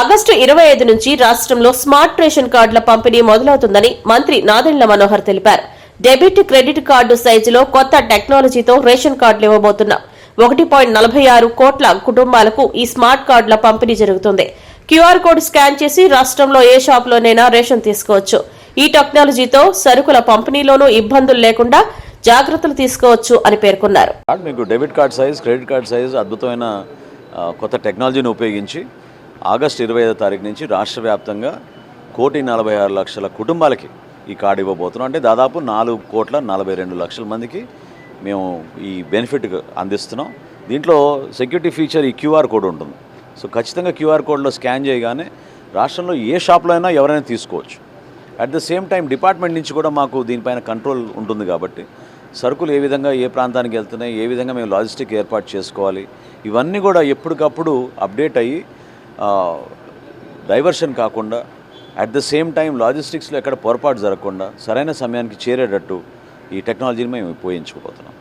August ఇరవై ఐదు నుంచి రాష్ట్రంలో స్మార్ట్ రేషన్ కార్డుల పంపిణీ మొదలవుతుందని మంత్రి నాదెండ్ల మనోహర్ తెలిపారు. డెబిట్ క్రెడిట్ కార్డు సైజులో కొత్త టెక్నాలజీతో రేషన్ కార్డులు ఇవ్వబోతున్నాం. ఒకటి పాయింట్ నలభై ఆరు కోట్ల కుటుంబాలకు ఈ స్మార్ట్ కార్డుల పంపిణీ జరుగుతుంది. క్యూఆర్ కోడ్ స్కాన్ చేసి రాష్ట్రంలో ఏ షాప్లోనైనా రేషన్ తీసుకోవచ్చు. ఈ టెక్నాలజీతో సరుకుల పంపిణీలోనూ ఇబ్బందులు లేకుండా జాగ్రత్తలు తీసుకోవచ్చు అని పేర్కొన్నారు. కార్డ్ మీకు debit card size credit card size అద్భుతమైన కొత్త టెక్నాలజీని ఉపయోగించి ఆగస్టు ఇరవై ఐదో తారీఖు నుంచి రాష్ట్ర వ్యాప్తంగా కోటి నలభై ఆరు లక్షల కుటుంబాలకి ఈ కార్డు ఇవ్వబోతున్నాం. అంటే దాదాపు నాలుగు కోట్ల నలభై రెండు లక్షల మందికి మేము ఈ బెనిఫిట్ అందిస్తున్నాం. దీంట్లో సెక్యూరిటీ ఫీచర్ ఈ క్యూఆర్ కోడ్ ఉంటుంది. సో ఖచ్చితంగా క్యూఆర్ కోడ్లో స్కాన్ చేయగానే రాష్ట్రంలో ఏ షాప్లో అయినా ఎవరైనా తీసుకోవచ్చు. At the same time department నుంచి కూడా మాకు దీనిపైన కంట్రోల్ ఉంటుంది కాబట్టి సరుకులు ఏ విధంగా ఏ ప్రాంతానికి వెళ్తున్నాయి ఏ విధంగా మేము లాజిస్టిక్ ఏర్పాటు చేసుకోవాలి ఇవన్నీ కూడా ఎప్పటికప్పుడు అప్డేట్ అయ్యి డైవర్షన్ కాకుండా అట్ ద సేమ్ టైం లాజిస్టిక్స్లో ఎక్కడ పొరపాటు జరగకుండా సరైన సమయానికి చేరేటట్టు ఈ టెక్నాలజీని మేము ఉపయోగించుకోబోతున్నాం